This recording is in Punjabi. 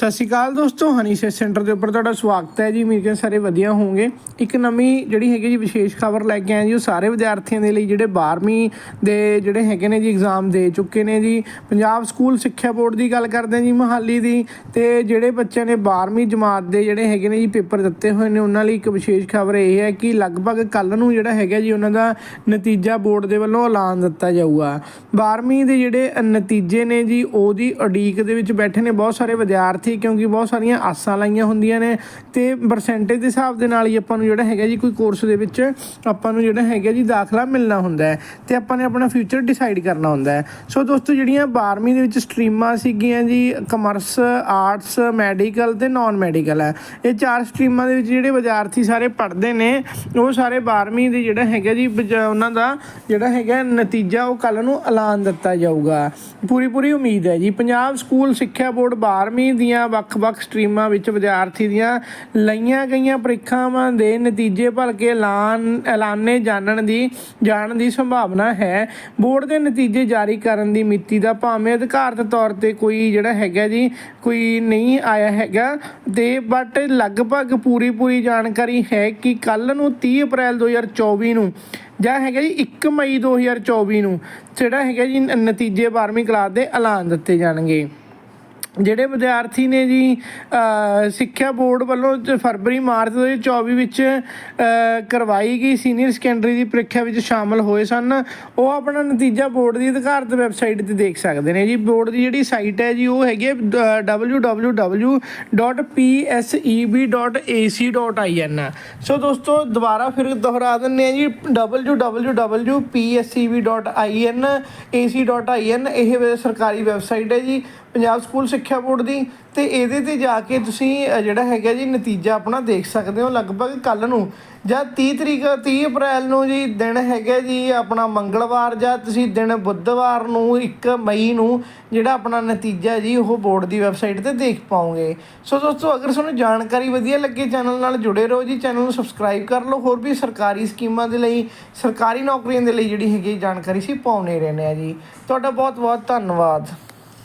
ਸਤਿ ਸ਼੍ਰੀ ਅਕਾਲ ਦੋਸਤੋ, ਹਨੀ ਸੇ ਸੈਂਟਰ ਦੇ ਉੱਪਰ ਤੁਹਾਡਾ ਸਵਾਗਤ ਹੈ ਜੀ। ਉਮੀਦ ਕਿ ਸਾਰੇ ਵਧੀਆ ਹੋਵੋਗੇ। ਇੱਕ ਨਵੀਂ ਜਿਹੜੀ ਹੈਗੀ ਜੀ ਵਿਸ਼ੇਸ਼ ਖਬਰ ਲੈ ਕੇ ਆਏ ਜੀ, ਉਹ ਸਾਰੇ ਵਿਦਿਆਰਥੀਆਂ ਦੇ ਲਈ ਜਿਹੜੇ 12ਵੀਂ ਦੇ ਜਿਹੜੇ ਹੈਗੇ ਨੇ ਜੀ ਐਗਜ਼ਾਮ ਦੇ ਚੁੱਕੇ ਨੇ ਜੀ। ਪੰਜਾਬ ਸਕੂਲ ਸਿੱਖਿਆ ਬੋਰਡ ਦੀ ਗੱਲ ਕਰਦੇ ਹਾਂ ਜੀ, ਮੋਹਾਲੀ ਦੀ। ਤੇ ਜਿਹੜੇ ਬੱਚਿਆਂ ਨੇ 12ਵੀਂ ਜਮਾਤ ਦੇ ਜਿਹੜੇ ਹੈਗੇ ਨੇ ਜੀ, ਪੇਪਰ ਦਿੱਤੇ ਹੋਏ ਨੇ, ਉਹਨਾਂ ਲਈ ਇੱਕ ਵਿਸ਼ੇਸ਼ ਖਬਰ ਇਹ ਹੈ ਕਿ ਲਗਭਗ ਕੱਲ ਨੂੰ ਜਿਹੜਾ ਹੈਗਾ ਜੀ, ਉਹਨਾਂ ਦਾ ਨਤੀਜਾ ਬੋਰਡ ਦੇ ਵੱਲੋਂ ਐਲਾਨ ਦਿੱਤਾ ਜਾਊਗਾ। 12ਵੀਂ ਦੇ ਜਿਹੜੇ ਨਤੀਜੇ ਨੇ ਜੀ, ਉਹਦੀ ਉਡੀਕ ਦੇ ਵਿੱਚ ਬੈਠੇ ਨੇ ਬਹੁਤ ਸਾਰੇ ਵਿਦਿਆਰਥੀ ਕਿਉਂਕਿ ਬਹੁਤ ਸਾਰੀਆਂ ਆਸਾਂ ਲਾਈਆਂ ਹੁੰਦੀਆਂ ਨੇ ਤੇ ਪਰਸੈਂਟੇਜ ਦੇ ਹਿਸਾਬ ਦੇ ਨਾਲ ਹੀ ਆਪਾਂ ਨੂੰ ਜਿਹੜਾ ਹੈਗਾ ਜੀ ਕੋਈ ਕੋਰਸ ਦੇ ਵਿੱਚ ਆਪਾਂ ਨੂੰ ਜਿਹੜਾ ਹੈਗਾ ਜੀ ਦਾਖਲਾ ਮਿਲਣਾ ਹੁੰਦਾ ਹੈ ਤੇ ਆਪਾਂ ਨੇ ਆਪਣਾ ਫਿਊਚਰ ਡਿਸਾਈਡ ਕਰਨਾ ਹੁੰਦਾ ਹੈ। ਸੋ ਦੋਸਤੋ ਜਿਹੜੀਆਂ 12ਵੀਂ ਦੇ ਵਿੱਚ ਸਟਰੀਮਾਂ ਸੀਗੀਆਂ ਜੀ ਕਮਰਸ ਆਰਟਸ ਮੈਡੀਕਲ ਤੇ ਨਾਨ ਮੈਡੀਕਲ ਹੈ। ਇਹ ਚਾਰ ਸਟਰੀਮਾਂ ਦੇ ਵਿੱਚ ਜਿਹੜੇ ਵਿਦਿਆਰਥੀ ਸਾਰੇ ਪੜ੍ਹਦੇ ਨੇ, ਉਹ ਸਾਰੇ 12ਵੀਂ ਦੇ ਜਿਹੜਾ ਹੈਗਾ ਜੀ ਉਹਨਾਂ ਦਾ ਜਿਹੜਾ ਹੈਗਾ ਨਤੀਜਾ ਉਹ ਕੱਲ ਨੂੰ ਐਲਾਨ ਦਿੱਤਾ ਜਾਊਗਾ। ਪੂਰੀ ਪੂਰੀ ਉਮੀਦ ਹੈ ਜੀ। ਪੰਜਾਬ ਸਕੂਲ ਸਿੱਖਿਆ ਬੋਰਡ 12ਵੀਂ ਦੀਆਂ ਵੱਖ-ਵੱਖ ਸਟਰੀਮਾਂ ਵਿੱਚ ਵਿਦਿਆਰਥੀ ਦੀਆਂ ਲਈਆਂ ਗਈਆਂ ਪ੍ਰੀਖਿਆਵਾਂ ਦੇ ਨਤੀਜੇ ਭਲਕੇ ਐਲਾਨ, ਐਲਾਨੇ ਜਾਣਨ ਦੀ, ਜਾਣ ਦੀ ਸੰਭਾਵਨਾ ਹੈ। ਬੋਰਡ ਦੇ ਨਤੀਜੇ ਜਾਰੀ ਕਰਨ ਦੀ ਮਿਤੀ ਦਾ ਭਾਵੇਂ ਅਧਿਕਾਰਤ ਤੌਰ ਤੇ ਕੋਈ ਜਿਹੜਾ ਹੈਗਾ ਜੀ, ਕੋਈ ਨਹੀਂ ਆਇਆ ਹੈਗਾ ਤੇ ਬਟ ਲਗਭਗ ਪੂਰੀ ਪੂਰੀ ਜਾਣਕਾਰੀ ਹੈ ਕਿ ਕੱਲ ਨੂੰ 30 ਅਪ੍ਰੈਲ 2024 ਨੂੰ ਜਾਂ ਹੈਗਾ ਜੀ 1 ਮਈ 2024 ਨੂੰ ਜਿਹੜਾ ਹੈਗਾ ਜੀ ਨਤੀਜੇ 12ਵੀਂ ਕਲਾਸ ਦੇ ਐਲਾਨ ਦਿੱਤੇ ਜਾਣਗੇ। ਜਿਹੜੇ ਵਿਦਿਆਰਥੀ ਨੇ ਜੀ ਸਿੱਖਿਆ ਬੋਰਡ ਵੱਲੋਂ ਫਰਵਰੀ, ਮਾਰਚ 2024 ਵਿੱਚ ਕਰਵਾਈ ਗਈ ਸੀਨੀਅਰ ਸੈਕੰਡਰੀ ਦੀ ਪ੍ਰੀਖਿਆ ਵਿੱਚ ਸ਼ਾਮਲ ਹੋਏ ਸਨ। ਉਹ ਆਪਣਾ ਨਤੀਜਾ ਬੋਰਡ ਦੀ ਅਧਿਕਾਰਤ ਵੈਬਸਾਈਟ ਤੇ ਦੇਖ ਸਕਦੇ ਨੇ ਜੀ। ਬੋਰਡ ਦੀ ਜਿਹੜੀ ਸਾਈਟ ਹੈ ਜੀ, ਉਹ ਹੈਗੀ ਹੈ www.pseb.ac.in ਸੋ ਦੋਸਤੋ, ਦੁਬਾਰਾ ਫਿਰ ਦੁਹਰਾ ਦਿੰਨੇ ਆ ਜੀ, www.pseb.in ac.in ਇਹ ਸਰਕਾਰੀ ਵੈਬਸਾਈਟ ਹੈ ਜੀ। ਪੰਜਾਬ ਸਕੂਲ ਸਿੱਖਿਆ ਬੋਰਡ ਦੀ ਤੇ ਇਹਦੇ ਤੇ ਜਾ ਕੇ ਤੁਸੀਂ ਜਿਹੜਾ ਹੈਗਾ ਜੀ ਨਤੀਜਾ ਆਪਣਾ ਦੇਖ ਸਕਦੇ ਹੋ ਲਗਭਗ ਕੱਲ ਨੂੰ ਜਾਂ 30 ਤਰੀਕ 30 ਅਪ੍ਰੈਲ ਨੂੰ ਜੀ ਦਿਨ ਹੈਗਾ ਜੀ ਆਪਣਾ ਮੰਗਲਵਾਰ ਜਾਂ ਤੁਸੀਂ ਦਿਨ ਬੁੱਧਵਾਰ ਨੂੰ 1 ਮਈ ਨੂੰ ਜਿਹੜਾ ਆਪਣਾ ਨਤੀਜਾ ਜੀ ਉਹ ਬੋਰਡ ਦੀ ਵੈਬਸਾਈਟ ਤੇ ਦੇਖ ਪਾਓਗੇ। ਸੋ ਦੋਸਤੋ, ਅਗਰ ਤੁਹਾਨੂੰ ਜਾਣਕਾਰੀ ਵਧੀਆ ਲੱਗੇ ਚੈਨਲ ਨਾਲ ਜੁੜੇ ਰਹੋ ਜੀ, ਚੈਨਲ ਨੂੰ ਸਬਸਕ੍ਰਾਈਬ ਕਰ ਲਓ, ਹੋਰ ਵੀ ਸਰਕਾਰੀ ਸਕੀਮਾਂ ਦੇ ਲਈ, ਸਰਕਾਰੀ ਨੌਕਰੀਆਂ ਦੇ ਲਈ ਜਿਹੜੀ ਹੈਗੀ ਜਾਣਕਾਰੀ ਸੀ ਪਾਉਣੇ ਰਹਿੰਦੇ ਆ ਜੀ। ਤੁਹਾਡਾ ਬਹੁਤ ਬਹੁਤ ਧੰਨਵਾਦ।